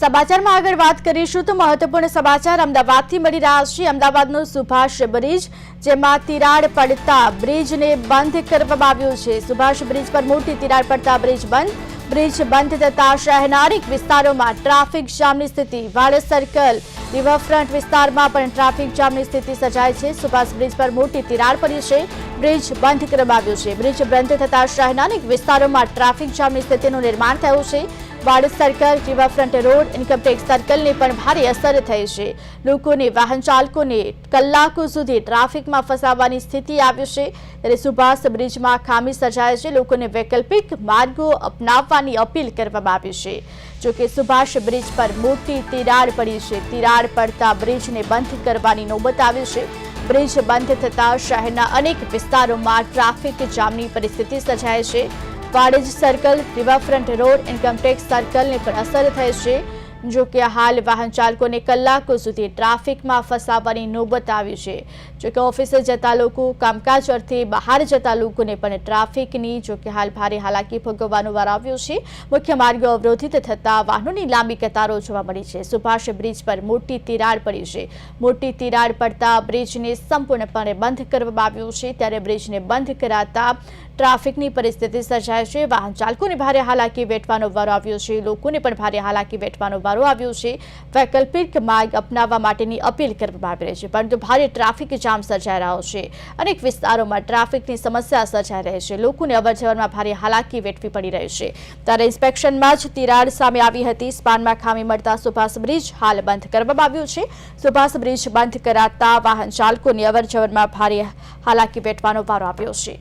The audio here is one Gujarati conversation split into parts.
સમાચારમાં આગળ વાત કરીશું તો મહત્વપૂર્ણ સમાચાર અમદાવાદથી મળી રહ્યા છે. અમદાવાદનો સુભાષ બ્રિજ, જેમાં તિરાડ પડતા બ્રિજને બંધ કરવામાં આવ્યો છે. સુભાષ બ્રિજ પર મોટી તિરાડ પડતા બ્રિજ બંધ. બ્રિજ બંધ થતા શહેરના વિસ્તારોમાં ટ્રાફિક જામની સ્થિતિ વાળસ સર્કલ, રિવરફ્રન્ટ વિસ્તારમાં પણ ટ્રાફિક જામની સ્થિતિ સર્જાય છે. સુભાષ બ્રિજ પર મોટી તિરાડ પડી છે. બ્રિજ બંધ કરવામાં આવ્યો છે. બ્રિજ બંધ થતા શહેરના વિસ્તારોમાં ટ્રાફિક જામની સ્થિતિનું નિર્માણ થયું છે. Vadaj circle riverfront road income tax સર્કલને પણ ભારે અસર થઈ છે. લોકોને, વાહન ચાલકોને કલાકો સુધી ટ્રાફિકમાં ફસાવવાની સ્થિતિ આવી છે. ત્યારે સુભાષ બ્રિજમાં ખામી સર્જાય છે. લોકોને વૈકલ્પિક માર્ગો અપનાવવાની અપીલ કરવામાં આવી છે. જોકે સુભાષ બ્રિજ પર મોટી તિરાડ પડી છે. તિરાડ પડતા બ્રિજને બંધ કરવાની નોબત આવી છે. બ્રિજ બંધ થતા શહેરના અનેક વિસ્તારોમાં ટ્રાફિક જામની પરિસ્થિતિ સર્જાય છે. Vadaj circle riverfront road income tax સર્કલને પણ અસર થઈ છે. જો કે હાલ વાહન ચાલકોને કલાકો સુધી ટ્રાફિકમાં ફસાવવાની નોબત આવી છે. જો કે ઓફિસે જતા લોકો, કામકાજ અર્થે બહાર જતા લોકોને પણ ટ્રાફિકની, જો કે હાલ ભારે હાલાકી ભોગવવાનો વાર આવ્યો છે. મુખ્ય માર્ગો અવરોધિત થતા વાહનોની લાંબી કતારો જોવા મળી છે. સુભાષ બ્રિજ પર મોટી તિરાડ પડી છે. મોટી તિરાડ પડતા બ્રિજને સંપૂર્ણપણે બંધ કરવામાં આવ્યો છે. ત્યારે બ્રિજને બંધ કરાતા ટ્રાફિકની પરિસ્થિતિ સર્જાય છે. વાહન ચાલકોને ભારે હાલાકી વેઠવાનો વારો આવ્યો છે. લોકોને પણ ભારે હાલાકી વેઠવાનો વારો આવ્યો છે. વૈકલ્પિક માર્ગ અપનાવવા માટેની અપીલ કરવામાં આવી રહી છે. પરંતુ ભારે ટ્રાફિક જામ સર્જાઈ રહ્યો છે. અનેક વિસ્તારોમાં ટ્રાફિકની સમસ્યા સર્જાઈ રહી છે. લોકોને અવરજવરમાં ભારે હાલાકી વેઠવી પડી રહી છે. ત્યારે ઇન્સ્પેક્શનમાં જ તિરાડ સામે આવી હતી. સ્પાનમાં ખામી મળતા સુભાષ બ્રિજ હાલ બંધ કરવામાં આવ્યું છે. સુભાષ બ્રિજ બંધ કરાતા વાહન ચાલકોની અવરજવરમાં ભારે હાલાકી વેઠવાનો વારો આવ્યો છે.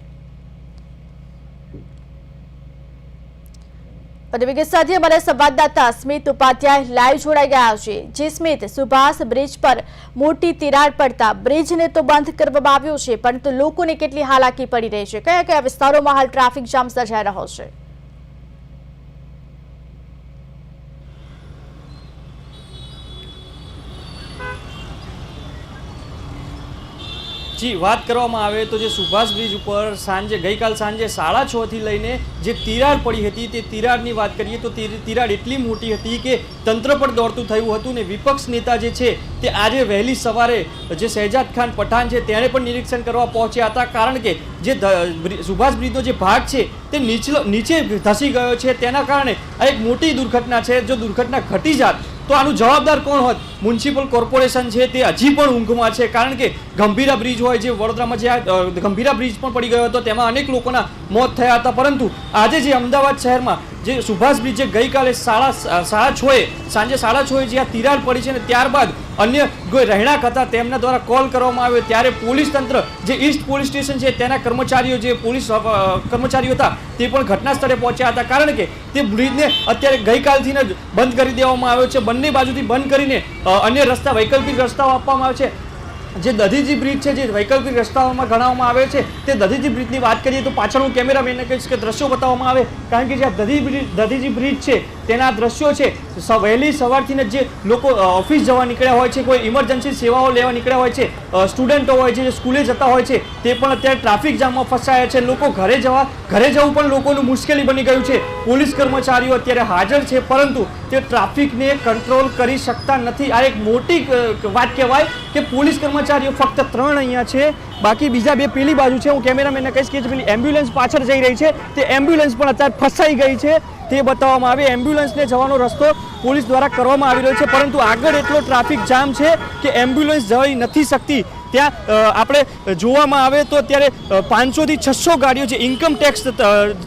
વધુ વિગત સાથે સંવાદદાતા સ્મિત ઉપાધ્યાય લાઈવ જોડાઈ ગયા છે. જે સ્મિત સુભાષ બ્રિજ પર મોટી તિરાડ પડતા બ્રિજને તો બંધ કરવામાં આવ્યો છે, પરંતુ લોકોને કેટલી હાલાકી પડી રહી છે? કયા કયા વિસ્તારોમાં હાલ ટ્રાફિક જામ સર્જાઈ રહ્યો છે? જી, વાત કરવામાં આવે તો જે સુભાષ બ્રિજ ઉપર સાંજે, ગઈકાલ સાંજે સાડા છ થી લઈને જે તિરાડ પડી હતી તે તિરાડની વાત કરીએ તો તિરાડ એટલી મોટી હતી કે તંત્ર પર દોડતું થયું હતું ને વિપક્ષ નેતા જે છે તે આજે વહેલી સવારે જે શહેજાદ ખાન પઠાણ છે તેણે પણ નિરીક્ષણ કરવા પહોંચ્યા હતા. કારણ કે જે સુભાષ બ્રિજનો જે ભાગ છે તે નીચલો, નીચે ધસી ગયો છે. તેના કારણે આ એક મોટી દુર્ઘટના છે. જો દુર્ઘટના ઘટી જાત તો આનું જવાબદાર કોણ હોત મ્યુનિસિપલ કોર્પોરેશન છે, તે હજી પણ ઊંઘમાં છે. કારણ કે ગંભીરા બ્રિજ હોય જે વડોદરામાં જે આ ગંભીરા બ્રિજ પણ પડી ગયો હતો, તેમાં અનેક લોકોના મોત થયા હતા. પરંતુ આજે જે અમદાવાદ શહેરમાં જે સુભાષ બ્રિજ ગઈકાલે સાડા સાડા છોએ, સાંજે સાડા છોએ જે આ તિરાડ પડી છે ને ત્યારબાદ અન્ય કોઈ રહેણાંક હતા તેમના દ્વારા કોલ કરવામાં આવ્યો. ત્યારે પોલીસ તંત્ર, જે ઈસ્ટ પોલીસ સ્ટેશન છે તેના કર્મચારીઓ, જે પોલીસ કર્મચારીઓ હતા તે પણ ઘટના સ્થળે પહોંચ્યા હતા. કારણ કે તે બ્રિજને અત્યારે ગઈકાલથી જ બંધ કરી દેવામાં આવ્યો છે. બંને બાજુથી બંધ કરીને અન્ય રસ્તા, વૈકલ્પિક રસ્તાઓ આપવામાં આવે છે. જે દધીજી બ્રિજ છે, જે વૈકલ્પિક રસ્તાઓમાં ગણાવવામાં આવે છે, તે દધીજી બ્રિજની વાત કરીએ તો પાછળ હું કેમેરામેનને કહીશ કે દ્રશ્યો બતાવવામાં આવે, કારણ કે જે આ દધી બ્રિજ દધીજી બ્રિજ છે, તેના દ્રશ્યો છે વહેલી સવારથી જ જે લોકો ઓફિસ જવા નીકળ્યા હોય છે, કોઈ ઇમરજન્સી સેવાઓ લેવા નીકળ્યા હોય છે સ્ટુડન્ટો હોય છે, જે સ્કૂલે જતા હોય છે, તે પણ અત્યારે ટ્રાફિક જામમાં ફસાયા છે, લોકો ઘરે જવા, ઘરે જવું પણ લોકોનું મુશ્કેલી બની ગયું છે. પોલીસ કર્મચારીઓ અત્યારે હાજર છે, પરંતુ તે ટ્રાફિકને કંટ્રોલ કરી શકતા નથી. આ એક મોટી વાત કહેવાય કે પોલીસ કર્મચારીઓ ફક્ત ત્રણ અહીંયા છે, બાકી બીજા બે પેલી બાજુ છે. હું કેમેરામેનને કહીશ કે જે પેલી એમ્બ્યુલન્સ પાછળ જઈ રહી છે, તે એમ્બ્યુલન્સ પણ અત્યારે ફસાઈ ગઈ છે. તે બતાવવામાં આવે, એમ્બ્યુલન્સને જવાનો રસ્તો પોલીસ દ્વારા કરવામાં આવી રહ્યો છે, પરંતુ આગળ એટલો ટ્રાફિક જામ છે કે એમ્બ્યુલન્સ જઈ નથી શકતી. ત્યાં આપણે જોવામાં આવે તો અત્યારે પાંચસોથી છસો ગાડીઓ જે ઇન્કમ ટેક્સ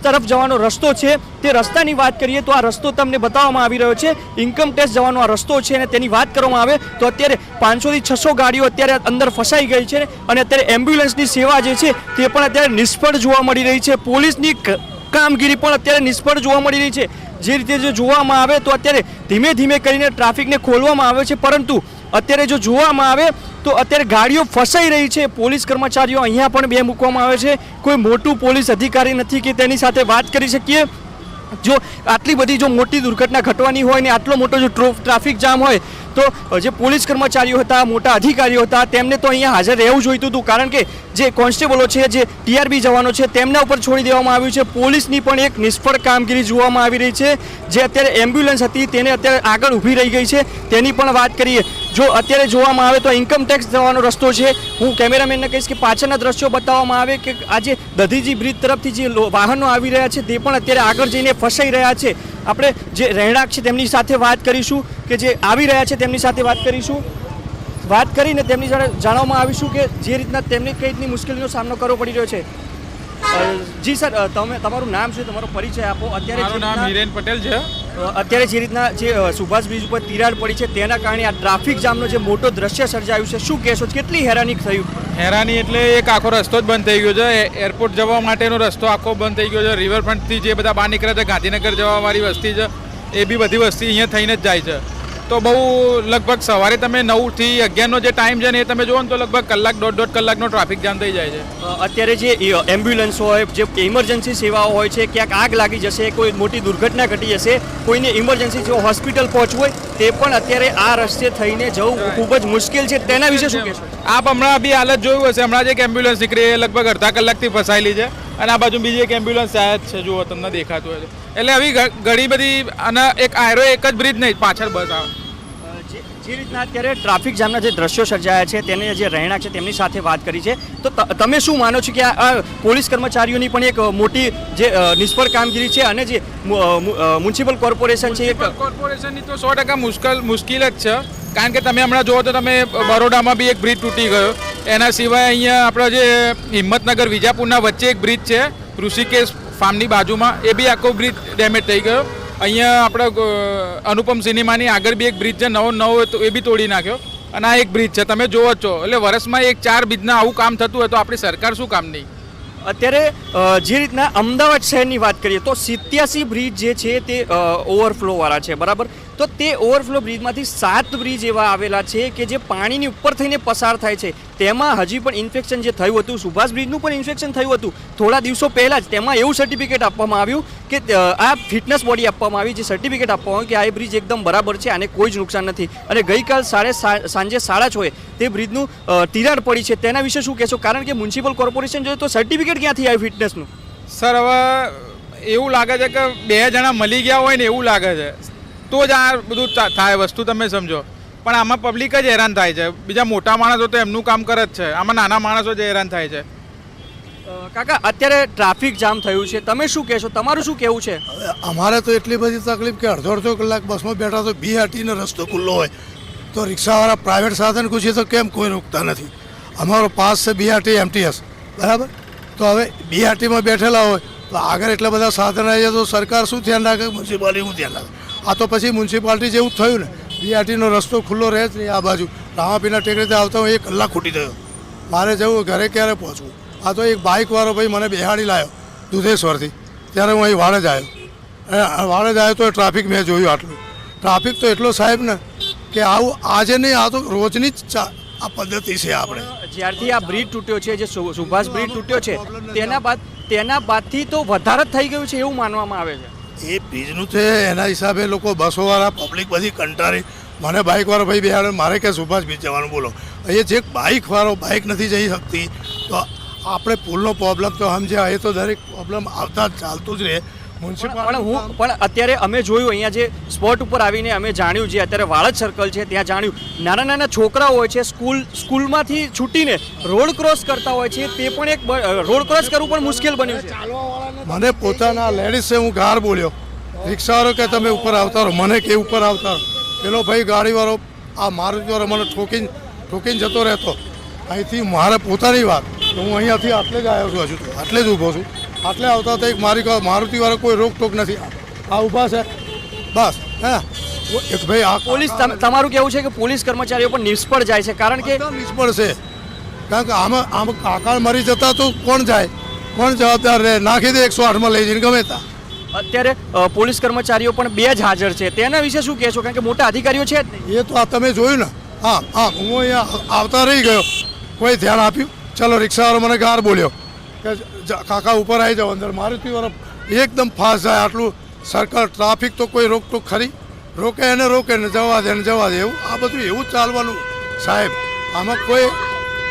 તરફ જવાનો રસ્તો છે, તે રસ્તાની વાત કરીએ તો આ રસ્તો તમને બતાવવામાં આવી રહ્યો છે. ઇન્કમ ટેક્સ જવાનો આ રસ્તો છે અને તેની વાત કરવામાં આવે તો અત્યારે પાંચસોથી છસો ગાડીઓ અત્યારે અંદર ફસાઈ ગઈ છે અને અત્યારે એમ્બ્યુલન્સની સેવા જે છે તે પણ અત્યારે નિષ્ફળ જોવા મળી રહી છે. પોલીસની કામગીરી પણ અત્યારે નિષ્ફળ જોવા મળી રહી છે. જે રીતે જો જોવામાં આવે તો અત્યારે ધીમે ધીમે કરીને ટ્રાફિકને ખોલવામાં આવે છે. પરંતુ અત્યારે જો જોવામાં આવે તો અત્યારે ગાડીઓ ફસાઈ રહી છે. પોલીસ કર્મચારીઓ અહીંયા પણ બે મૂકવામાં આવે છે. કોઈ મોટું પોલીસ અધિકારી નથી કે તેની સાથે વાત કરી શકીએ? જો આટલી બધી જો મોટી દુર્ઘટના ઘટવાની હોય ને આટલો મોટો જો ટ્રો- ટ્રાફિક જામ હોય, તો જે પોલીસ કર્મચારીઓ હતા, મોટા અધિકારીઓ હતા, તેમને તો અહીંયા હાજર રહેવું જોઈતું હતું. કારણ કે જે કોન્સ્ટેબલો છે, જે ટીઆરબી જવાનો છે, તેમના ઉપર છોડી દેવામાં આવ્યું છે. પોલીસની પણ એક નિષ્ફળ કામગીરી જોવામાં આવી રહી છે. જે અત્યારે એમ્બ્યુલન્સ હતી, તેને અત્યારે આગળ ઊભી રહી ગઈ છે. તેની પણ વાત કરીએ. જો અત્યારે જોવામાં આવે તો ઇન્કમ ટેક્સ જવાનો રસ્તો છે. હું કેમેરામેનને કહીશ કે પાછળના દ્રશ્યો બતાવવામાં આવે કે આજે દધીજી બ્રિજ તરફથી જે વાહનો આવી રહ્યા છે તે પણ અત્યારે આગળ જઈને ફસાઈ રહ્યા છે. આપણે જે રહેણાંક છે તેમની સાથે વાત કરીશું કે જે આવી રહ્યા છે તેમની સાથે વાત કરીશું. વાત કરીને તેમની સાથે જાણવામાં આવીશું કે જે રીતના તેમને કઈ રીતની મુશ્કેલીનો સામનો કરવો પડી રહ્યો છે. જી સર તમે તમારું નામ છે? તમારો પરિચય આપો. અત્યારે નામ હિરેન પટેલ છે. અત્યારે જે રીતના જે સુભાષ બ્રિજ ઉપર તિરાડ પડી છે, તેના કારણે આ ટ્રાફિક જામનો જે મોટો દ્રશ્ય સર્જાયું છે, શું કહેશો? કેટલી હેરાની થયું? હેરાની એટલે એક આખો રસ્તો જ બંધ થઈ ગયો છે. એરપોર્ટ જવા માટેનો રસ્તો આખો બંધ થઈ ગયો છે. રિવરફ્રન્ટથી જે બધા બહાર નીકળે છે, ગાંધીનગર જવાવાળી વસ્તી છે, એ બી બધી વસ્તી અહીંયા થઈને જ જાય છે. તો બહુ લગભગ સવારે તમે નવથી અગિયારનો જે ટાઈમ છે ને એ તમે જુઓ ને તો લગભગ કલાક દોઢ દોઢ કલાકનો ટ્રાફિક જામ થઈ જાય છે. અત્યારે જે એમ્બ્યુલન્સ હોય જે ઇમરજન્સી સેવાઓ હોય છે ક્યાંક આગ લાગી જશે કોઈ મોટી દુર્ઘટના ઘટી જશે કોઈને ઇમરજન્સી જો હોસ્પિટલ પહોંચવું હોય તે પણ અત્યારે આ રસ્તે થઈને જવું ખૂબ જ મુશ્કેલ છે. તેના વિશે શું કહેશો? આપ હમણાં બી હાલત જોયું હશે. હમણાં જે એક એમ્બ્યુલન્સ નીકળી એ લગભગ અડધા કલાકથી ફસાયેલી છે. અને આ બાજુ બીજી એક એમ્બ્યુલન્સ આયા જ છે. જુઓ તમને દેખાતું હોય. એટલે આવી ઘણી બધી અને એક આયરો એક જ બ્રિજ નહીં પાછળ બસ આવે. જે રીતના અત્યારે ટ્રાફિક જામના જે દ્રશ્યો સર્જાયા છે, તેને જે રહેણાંક છે, તેમની સાથે વાત કરી છે. તો તમે શું માનો છો કે આ પોલીસ કર્મચારીઓની પણ એક મોટી જે નિષ્ફળ કામગીરી છે અને જે મ્યુનિસિપલ કોર્પોરેશન છે કોર્પોરેશનની તો સો ટકા મુશ્કેલ મુશ્કેલ જ છે. કારણ કે તમે હમણાં જુઓ તો તમે બરોડામાં બી એક બ્રિજ તૂટી ગયો. એના સિવાય અહીંયા આપણા જે હિંમતનગર, વિજાપુરના વચ્ચે એક બ્રિજ છે, ઋષિકેશ ફાર્મની બાજુમાં. એ બી આખો બ્રિજ ડેમેજ થઈ ગયો. અહીંયા આપણે અનુપમ સિનેમાની આગળ બી એક બ્રિજ છે, નવો નવો એ બી તોડી નાખ્યો. અને આ એક બ્રિજ છે, તમે જોવો છો. એટલે વર્ષમાં એક ચાર બ્રિજના આવું કામ થતું હોય તો આપણી સરકાર શું કામ નહીં? અત્યારે જે રીતના અમદાવાદ શહેરની વાત કરીએ તો સિત્યાસી બ્રિજ જે છે તે ઓવરફ્લોવાળા છે, બરાબર? તો તે ઓવરફ્લો બ્રિજમાંથી સાત બ્રિજ એવા આવેલા છે કે જે પાણીની ઉપર થઈને પસાર થાય છે. તેમાં હજી પણ ઇન્ફેક્શન જે થયું હતું, સુભાષ બ્રિજનું પણ ઇન્ફેક્શન થયું હતું. થોડા દિવસો પહેલાં જ તેમાં એવું સર્ટિફિકેટ આપવામાં આવ્યું કે આ ફિટનેસ બોડી આપવામાં આવી જે સર્ટિફિકેટ આપવામાં આવ્યું કે આ બ્રિજ એકદમ બરાબર છે, આને કોઈ જ નુકસાન નથી. અને ગઈકાલ સાડે સાંજે સાડા છએ તે બ્રિજનું તિરાડ પડી છે. તેના વિશે શું કહેશો? કારણ કે મ્યુનિસિપલ કોર્પોરેશન જોઈએ તો સર્ટિફિકેટ ક્યાંથી આવ્યું ફિટનેસનું સર, હવે એવું લાગે છે કે બે જણા મળી ગયા હોય ને એવું લાગે છે. તો જ આ બધું થાય વસ્તુ તમે સમજો. પણ આમાં પબ્લિક જ હેરાન થાય છે. બીજા મોટા માણસો તો એમનું કામ કરે જ છે. આમાં નાના માણસો જ હેરાન થાય છે. કાકા અત્યારે ટ્રાફિક જામ થયું છે. તમે શું કહેશો? તમારું શું કહેવું છે? હવે અમારે તો એટલી બધી તકલીફ કે અડધો અડધો કલાક બસમાં બેઠા તો બીઆરટીનો રસ્તો ખુલ્લો હોય. તો રિક્ષાવાળા પ્રાઇવેટ સાધન પૂછીએ તો કેમ કોઈ રોકતા નથી? અમારો પાસ છે બીઆરટી એમટીએસ બરાબર? તો હવે બીઆરટીમાં બેઠેલા હોય તો આગળ એટલા બધા સાધન આવી જાય તો સરકાર શું ધ્યાન રાખે? મ્યુનિસિપાલિટી શું ધ્યાન રાખે? આ તો પછી મ્યુનિસિપાલિટી જેવું થયું ને. બીઆરટીનો રસ્તો ખુલ્લો રહે જ નહીં આ બાજુ. રામાપીના ટેકરીથી આવતા હું એક કલાક ખૂટી ગયો મારે જવું ઘરે ક્યારે પહોંચવું? આ તો એક બાઇકવાળો ભાઈ મને બેહાડી લાવ્યો દુધેશ્વરથી. ત્યારે હું અહીં વાડજ આવ્યો. વાડજ આવ્યો તો ટ્રાફિક મેં જોયું આટલું. ટ્રાફિક તો એટલો સાહેબ ને કે આવું આજે નહીં, આ તો રોજની જ ચા- આ પદ્ધતિ છે આપણે. જ્યારથી આ બ્રિજ તૂટ્યો છે, જે સુભાષ બ્રિજ તૂટ્યો છે, તેના બાદ તેના બાદથી તો વધારે જ થઈ ગયું છે એવું માનવામાં આવે છે. એ બ્રિજનું છે એના હિસાબે લોકો બસોવાળા પબ્લિક બધી કંટાળી. મને બાઇકવાળો ભાઈ બેહાડે, મારે કે સુભાષ બીચ જવાનું બોલો. એ જે બાઇકવાળો બાઇક નથી જઈ શકતી, તો આપણે પુલનો પ્રોબ્લેમ તો સમજ્યા એ તો દરેક પ્રોબ્લેમ આવતા ચાલતું જ રહે. પણ હું પણ અત્યારે અમે જોયું અહીંયા જે સ્પોટ ઉપર આવીને અમે જાણ્યું જે અત્યારે વાળજ સર્કલ છે ત્યાં જાણ્યું. નાના નાના છોકરાઓ હોય છે સ્કૂલ સ્કૂલમાંથી છૂટીને રોડ ક્રોસ કરતા હોય છે તે પણ એક બ- રોડ ક્રોસ કરવું પણ મુશ્કેલ બન્યું છે. મને પોતાના લેડીઝ હું ગાર બોલ્યો. રિક્ષાવાળો કે તમે ઉપર આવતા રહો મને કે ઉપર આવતા પેલો ભાઈ ગાડીવાળો આ મારુતિવાળો મને ઠોકીને ઠોકીને જતો રહેતો. અહીંથી મારે પોતાની વાત. તો હું અહીંયાથી આટલે જ આવ્યો છું હજુ આટલે જ ઊભો છું. આટલે આવતા તો એક મારી મારુતિવાળો કોઈ રોકટોક નથી. આ ઊભા છે. બસ હે? એક ભાઈ આ પોલીસ તમારું કેવું છે કે પોલીસ કર્મચારીઓ પણ નિષ્ફળ જાય છે? કારણ કે નિષ્ફળ છે. કારણ કે આમાં આમ કાકા મરી જતા તો કોણ જાય? કોણ જવાબદાર રહે? નાખી દે એકસો આઠમાં લઈ જઈને ગમે ત્યાં અત્યારે પોલીસ કર્મચારીઓ પણ બે જ હાજર છે. તેના વિશે શું કહેશો? કારણ કે મોટા અધિકારીઓ છે એ તો આ તમે જોયું ને? હા હા હું અહીંયા આવતા રહી ગયો. કોઈ ધ્યાન આપ્યું? ચલો રિક્ષાવાળો મને ગાર બોલ્યો. કે કાકા ઉપર આવી જાઓ અંદર. મારુતિવાળા એકદમ ફાસ્ટ જાય. આટલું સરકાર ટ્રાફિક તો કોઈ રોકટોક ખરી. રોકે એને રોકે ને જવા દે ને જવા દે. એવું આ બધું એવું ચાલવાનું સાહેબ. આમાં કોઈ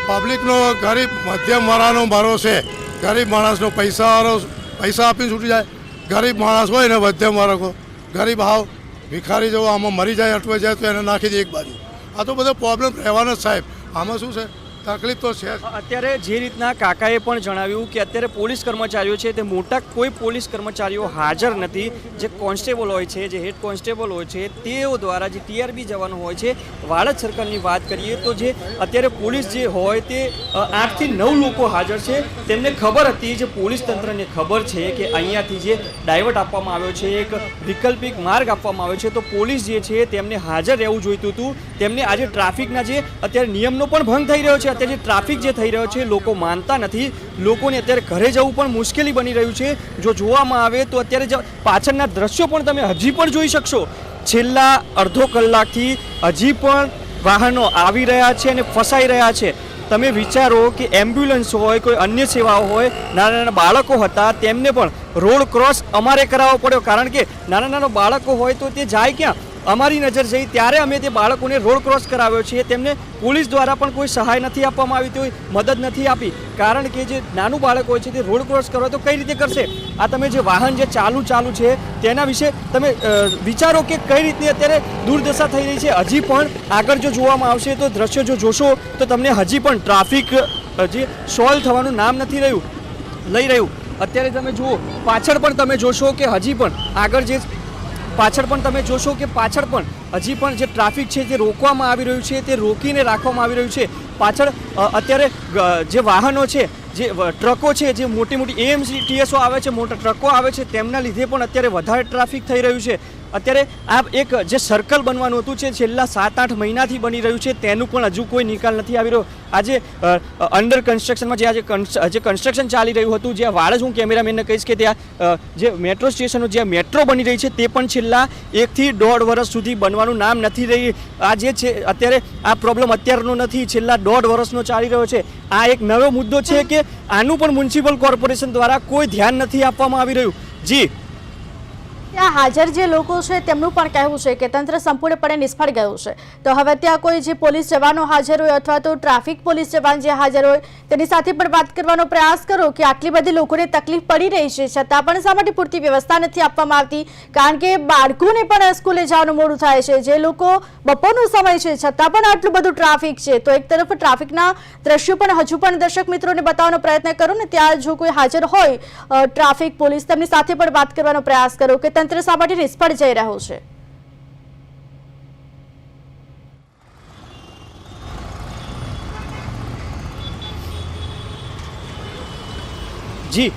પબ્લિકનો ગરીબ મધ્યમ વાળાનો મારો છે. ગરીબ માણસનો પૈસાવાળો પૈસા આપીને છૂટી જાય. ગરીબ માણસ હોય ને મધ્યમ વાળો. ગરીબ હાવ ભિખારી જેવો આમાં મરી જાય, અટવાઈ જાય તો એને નાખી દે એક બાજુ. આ તો બધો પ્રોબ્લેમ રહેવાનો જ સાહેબ. આમાં શું છે? તકલીફ તો છે અત્યારે જે રીતના કાકાએ પણ જણાવ્યું કે અત્યારે પોલીસ કર્મચારીઓ છે તે મોટા કોઈ પોલીસ કર્મચારીઓ હાજર નથી. જે કોન્સ્ટેબલ હોય છે, જે હેડ કોન્સ્ટેબલ હોય છે, તેઓ દ્વારા જે ટીઆરબી જવાનું હોય છે વાડજ સરકારની વાત કરીએ તો જે અત્યારે પોલીસ જે હોય તે આઠથી નવ લોકો હાજર છે. તેમને ખબર હતી જે પોલીસ તંત્રને ખબર છે કે અહીંયાથી જે ડાયવર્ટ આપવામાં આવ્યો છે, એક વૈકલ્પિક માર્ગ આપવામાં આવ્યો છે, તો પોલીસ જે છે તેમને હાજર રહેવું જોઈતું હતું. તેમને આજે ટ્રાફિકના જે અત્યારે નિયમનો પણ ભંગ થઈ રહ્યો છે. અત્યારે ટ્રાફિક જે થઈ રહ્યો છે, લોકો માનતા નથી. લોકોને અત્યારે ઘરે જવું પણ મુશ્કેલી બની રહ્યું છે. જો જોવામાં આવે તો અત્યારે પાછળના દ્રશ્યો પણ તમે હજી પણ જોઈ શકશો. છેલ્લા અડધો કલાકથી હજી પણ વાહનો આવી રહ્યા છે અને ફસાઈ રહ્યા છે. તમે વિચારો કે એમ્બ્યુલન્સ હોય, કોઈ અન્ય સેવાઓ હોય, નાના નાના બાળકો હતા, તેમને પણ રોડ ક્રોસ અમારે કરાવવો પડ્યો. કારણ કે નાના નાના બાળકો હોય તો તે જાય ક્યાં? અમારી નજર જઈ ત્યારે અમે તે બાળકોને રોડ ક્રોસ કરાવ્યો છે, તેમને પોલીસ દ્વારા પણ કોઈ સહાય નથી આપવામાં આવી કોઈ મદદ નથી આપી. કારણ કે જે નાનું બાળક હોય છે, તે રોડ ક્રોસ કરવા તો કઈ રીતે કરશે? આ તમે જે વાહન જે ચાલુ ચાલુ છે, તેના વિશે તમે વિચારો કે કઈ રીતની અત્યારે દુર્દશા થઈ રહી છે? હજી પણ આગળ જો જોવામાં આવશે, તો દ્રશ્યો જો જોશો, તો તમને હજી પણ ટ્રાફિક જે સોલ્વ થવાનું નામ નથી રહ્યું, લઈ રહ્યું. અત્યારે તમે જુઓ, પાછળ પણ તમે જોશો કે હજી પણ આગળ જે પાછળ પણ તમે જોશો કે પાછળ પણ હજી પણ જે ટ્રાફિક છે તે રોકવામાં આવી રહ્યું છે, તે રોકીને રાખવામાં આવી રહ્યું છે. પાછળ અત્યારે જે વાહનો છે, જે ટ્રકો છે, જે મોટી મોટી એએમસી ટીએસઓ આવે છે, મોટા ટ્રકો આવે છે, તેમના લીધે પણ અત્યારે વધારે ટ્રાફિક થઈ રહ્યું છે. અત્યારે આ એક જે સર્કલ બનવાનું હતું જે છેલ્લા સાત આઠ મહિનાથી બની રહ્યું છે, તેનું પણ હજુ કોઈ નિકાલ નથી આવી રહ્યો. આજે અંડર કન્સ્ટ્રક્શનમાં જે આજે જે કન્સ્ટ્રક્શન ચાલી રહ્યું હતું જ હું કેમેરામેનને કહીશ કે ત્યાં જે મેટ્રો સ્ટેશનો જે મેટ્રો બની રહી છે, તે પણ છેલ્લા એકથી દોઢ વર્ષ સુધી બનવાનું નામ નથી રહી. આ જે છે, અત્યારે આ પ્રોબ્લેમ અત્યારનો નથી, છેલ્લા દોઢ વર્ષનો ચાલી રહ્યો છે. આ એક નવો મુદ્દો છે કે આનું પણ મ્યુનિસિપલ કોર્પોરેશન દ્વારા કોઈ ધ્યાન નથી આપવામાં આવી રહ્યું. જી. ત્યાં હાજર જે લોકો છે તેમનું પણ કહેવું છે કે તંત્ર સંપૂર્ણપણે નિષ્ફળ ગયું છે. તો હવે ત્યાં કોઈ જે પોલીસ જવાનો હાજર હોય અથવા તો ટ્રાફિક પોલીસ જવાન જે હાજર હોય, તેની સાથે પણ વાત કરવાનો પ્રયાસ કરો કે આટલી બધી લોકોને તકલીફ પડી રહી છે, છતાં પણ શા માટે પૂરતી વ્યવસ્થા નથી આપવામાં આવતી? કારણ કે બાળકોને પણ સ્કૂલે જવાનું મોડું થાય છે. જે લોકો બપોરનો સમય છે, છતાં પણ આટલું બધું ટ્રાફિક છે. તો એક તરફ ટ્રાફિકના દ્રશ્યો પણ હજુ પણ દર્શક મિત્રોને બતાવવાનો પ્રયત્ન કરો ને ત્યાં જો કોઈ હાજર હોય ટ્રાફિક પોલીસ તેમની સાથે પણ વાત કરવાનો પ્રયાસ કરો કે તંત્ર શા માટે નિષ્ફળ જઈ રહ્યું છે. જી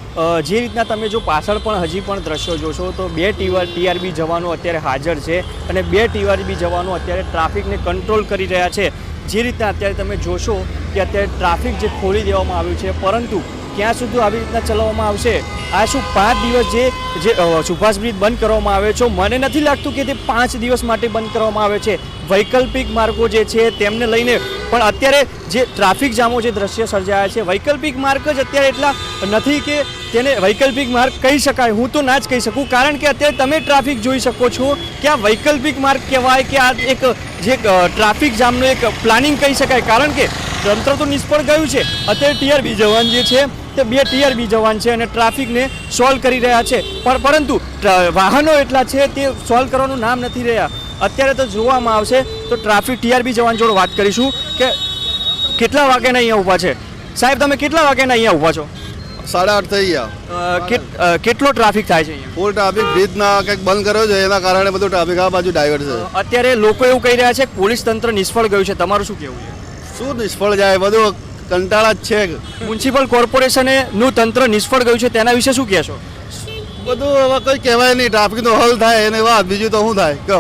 જે રીતના તમે જો પાછળ પણ હજી પણ દ્રશ્યો જોશો તો બે ટીઆર ટીઆરબી જવાનો અત્યારે હાજર છે અને બે ટીઆરબી જવાનો અત્યારે ટ્રાફિકને કંટ્રોલ કરી રહ્યા છે. જે રીતના અત્યારે તમે જોશો કે અત્યારે ટ્રાફિક જે ખોલી દેવામાં આવ્યું છે, પરંતુ ક્યાં સુધી આવી રીતના ચલાવવામાં આવશે? આ શું પાંચ દિવસ જે જે સુભાષ બ્રિજ બંધ કરવામાં આવે છે? મને નથી લાગતું કે તે પાંચ દિવસ માટે બંધ કરવામાં આવે છે. વૈકલ્પિક માર્ગો જે છે તેમને લઈને, પણ અત્યારે જે ટ્રાફિક જામો જે દ્રશ્ય સર્જાયા છે, વૈકલ્પિક માર્ગ જ અત્યારે એટલા નથી કે તેને વૈકલ્પિક માર્ગ કહી શકાય. હું તો ના જ કહી શકું, કારણ કે અત્યારે તમે ટ્રાફિક જોઈ શકો છો કે આ વૈકલ્પિક માર્ગ કહેવાય કે આ એક જે ટ્રાફિક જામનું એક પ્લાનિંગ કહી શકાય. કારણ કે તંત્ર તો નિષ્ફળ ગયું છે. અત્યારે ટીઆરબી જવાન જે છે તે બે ટીઆરબી જવાન છે અને ટ્રાફિકને સોલ્વ કરી રહ્યા છે. પણ પરંતુ વાહનો એટલા છે તે સોલ્વ કરવાનું નામ નથી રહ્યા. અત્યારે તો જોવામાં આવશે તો ટ્રાફિક ટીઆરબી જવાન જોડે વાત કરીશું કે કેટલા વાગ્યાના અહીંયા ઊભા છે? સાહેબ તમે કેટલા વાગ્યાના અહીંયા ઊભા છો? સાડા આઠ થઈ ગયા. કેટલો ટ્રાફિક થાય છે ફૂલ ટ્રાફિક બ્રિજના કંઈક બંધ કર્યો છે એના કારણે બધું ટ્રાફિક આ બાજુ ડાયવર્ટ છે. અત્યારે લોકો એવું કહી રહ્યા છે પોલીસ તંત્ર નિષ્ફળ ગયું છે. તમારું શું કહેવું છે? શું નિષ્ફળ જાય? બધું કંટાળા જ છે. મ્યુનિસિપલ કોર્પોરેશને નું તંત્ર નિષ્ફળ ગયું છે તેના વિશે શું કહેશો? બધું હવે કંઈ કહેવાય નહીં ટ્રાફિકનો હલ થાય એને વાત બીજું તો શું થાય? કહો.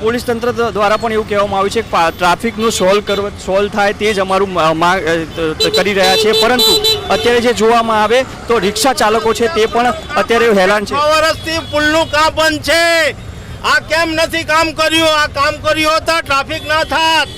પોલીસ તંત્ર દ્વારા પણ એવું કહેવામાં આવ્યું છે કે ટ્રાફિકનું સોલ્વ કરવા સોલ્વ થાય તે જ અમારું કરી રહ્યા છે. પરંતુ અત્યારે જે જોવામાં આવે તો રિક્ષા ચાલકો છે તે પણ અત્યારે હેરાન છે. વર્ષથી પુલનું કામ બંધ છે. આ કેમ નથી કામ કર્યું? આ કામ કર્યું હોત ટ્રાફિક ના થાત.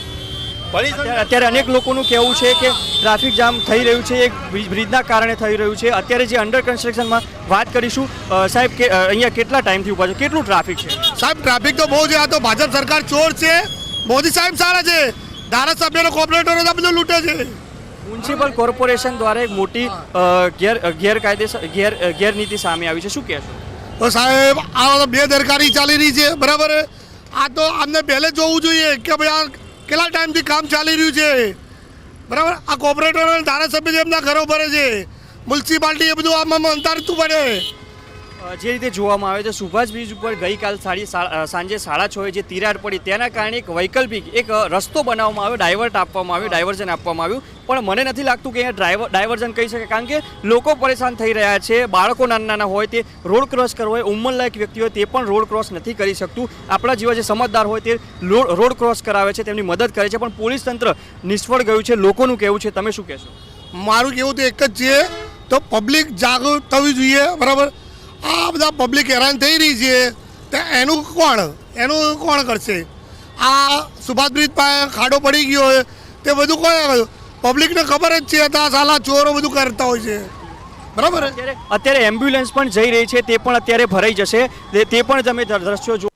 અત્યારે અત્યારે અનેક લોકોનું કહેવું છે કે ટ્રાફિક જામ થઈ રહ્યું છે એક બ્રિજ- બ્રિજના કારણે થઈ રહ્યું છે. અત્યારે જે અંડર કન્સ્ટ્રક્શનમાં વાત કરીશું સાહેબ કે અહીંયા કેટલા ટાઈમથી ઊભા છે? કેટલું ટ્રાફિક છે? સાહેબ ટ્રાફિક તો બહુ છે આ તો ભાજપ સરકાર ચોર છે. મોદી સાહેબ સારા છે. ધારાસભ્યનો કોર્પોરેટરો તો બધું લૂંટે છે. મ્યુનિસિપલ કોર્પોરેશન દ્વારા એક મોટી ગેર ગેરકાયદેસર ગેર ગેરનીતિ સામે આવી છે. શું કહેશો? તો સાહેબ આ બે બેદરકારી ચાલી રહી છે બરાબર? આ તો આમને પહેલે જોવું જોઈએ કે ભાઈ આ કેટલા ટાઈમથી કામ ચાલી રહ્યું છે? બરાબર? આ કોર્પોરેટર ધારાસભ્ય જે એમના ઘરો ભરે છે મ્યુનિસિપાલિટી એ બધું આમાં અંતારતું પડે જે રીતે જોવામાં આવે છે, સુભાષ બ્રિજ ઉપર ગઈકાલ સાડી સાંજે સાડા છએ જે તિરાડ પડી તેના કારણે એક વૈકલ્પિક એક રસ્તો બનાવવામાં આવ્યો ડાયવર્ટ આપવામાં આવ્યું ડાયવર્ઝન આપવામાં આવ્યું. પણ મને નથી લાગતું કે અહીંયા ડ્રાઈવર ડાયવર્ઝન કહી શકે, કારણ કે લોકો પરેશાન થઈ રહ્યા છે, બાળકો નાના નાના હોય તે રોડ ક્રોસ કરવો હોય, ઉંમરલાયક વ્યક્તિ હોય તે પણ રોડ ક્રોસ નથી કરી શકતું. આપણા જેવા જે સમજદાર હોય તે રોડ ક્રોસ કરાવે છે, તેમની મદદ કરે છે, પણ પોલીસ તંત્ર નિષ્ફળ ગયું છે. લોકોનું કહેવું છે, તમે શું કહેશો? મારું કહેવું તો એક જ છે, તો પબ્લિક જાગૃત થવી જોઈએ, બરાબર? આ બધા પબ્લિક હેરાન થઈ રહી છે. તો એનું કોણ? એનું કોણ કરશે? આ સુભાષ બ્રિજ પાસે ખાડો પડી ગયો હોય, તે બધું કોણ પબ્લિકને ખબર જ છે આ સાલા ચોરો બધું કરતા હોય છે. બરાબર? અત્યારે એમ્બ્યુલન્સ પણ જઈ રહી છે, તે પણ અત્યારે ભરાઈ જશે. તે પણ તમે દ્રશ્યો જો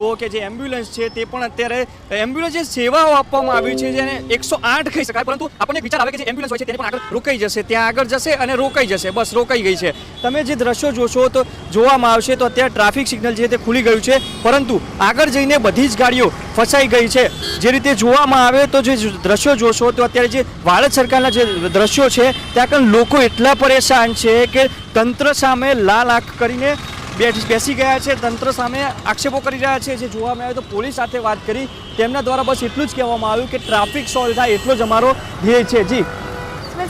જુઓ કે જે એમ્બ્યુલન્સ છે તે પણ અત્યારે એમ્બ્યુલન્સ જે સેવાઓ આપવામાં આવી છે જેને એકસો આઠ કહી શકાય, પરંતુ આપણને વિચાર આવે કે જે એમ્બ્યુલન્સ હોય છે તેને પણ આગળ રોકાઈ જશે, ત્યાં આગળ જશે અને રોકાઈ જશે, બસ રોકાઈ ગઈ છે. તમે જે દ્રશ્યો જોશો તો જોવામાં આવશે તો અત્યારે ટ્રાફિક સિગ્નલ છે તે ખુલી ગયું છે, પરંતુ આગળ જઈને બધી જ ગાડીઓ ફસાઈ ગઈ છે. જે રીતે જોવામાં આવે તો જે દ્રશ્યો જોશો તો અત્યારે જે ભારત સરકારના જે દ્રશ્યો છે, ત્યાં આગળ લોકો એટલા પરેશાન છે કે તંત્ર સામે લાલ આંખ કરીને બેસી ગયા છે, તંત્ર સામે આક્ષેપો કરી રહ્યા છે. જે જોવામાં આવે તો પોલીસ સાથે વાત કરી. તેમના દ્વારા બસ એટલું જ કહેવામાં આવ્યું કે ટ્રાફિક સોલ્વ થાય એટલો જ અમારો ધ્યેય છે. જી.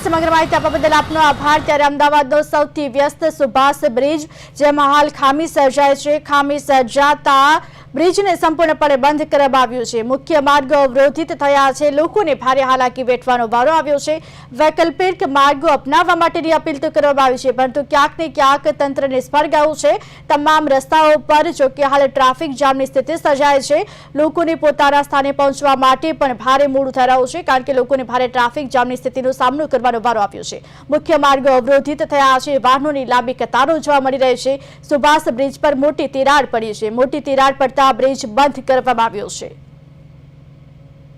સમગ્ર માહિતી આપવા બદલ આપનો આભાર. ત્યારે અમદાવાદનો સૌથી વ્યસ્ત સુભાષ બ્રિજ, જેમાં હાલ ખામી સર્જાય છે. ખામી સર્જાતા બ્રિજને સંપૂર્ણપણે બંધ કરવામાં આવ્યું છે. મુખ્ય માર્ગો અવરોધિત થયા છે. લોકોને ભારે હાલાકી વેઠવાનો વારો આવ્યો છે. વૈકલ્પિક માર્ગો અપનાવવા માટેની અપીલ તો કરવામાં આવી છે, પરંતુ ક્યાંક ને ક્યાંક તંત્રને સ્પર્ગાવું છે. તમામ રસ્તાઓ પર જોકે હાલ ટ્રાફિક જામની સ્થિતિ સર્જાય છે. લોકોને પોતાના સ્થાને પહોંચવા માટે પણ ભારે મોડું થઈ રહ્યું છે, કારણ કે લોકોને ભારે ટ્રાફિક જામની સ્થિતિનો સામનો કરવાનો વારો આવ્યો છે. મુખ્ય માર્ગો અવરોધિત થયા છે. વાહનોની લાંબી કતારો જોવા મળી રહી છે. સુભાષ બ્રિજ પર મોટી તિરાડ પડી છે. મોટી તિરાડ પડતા બ્રિજ બંધ કરવામાં આવ્યો છે.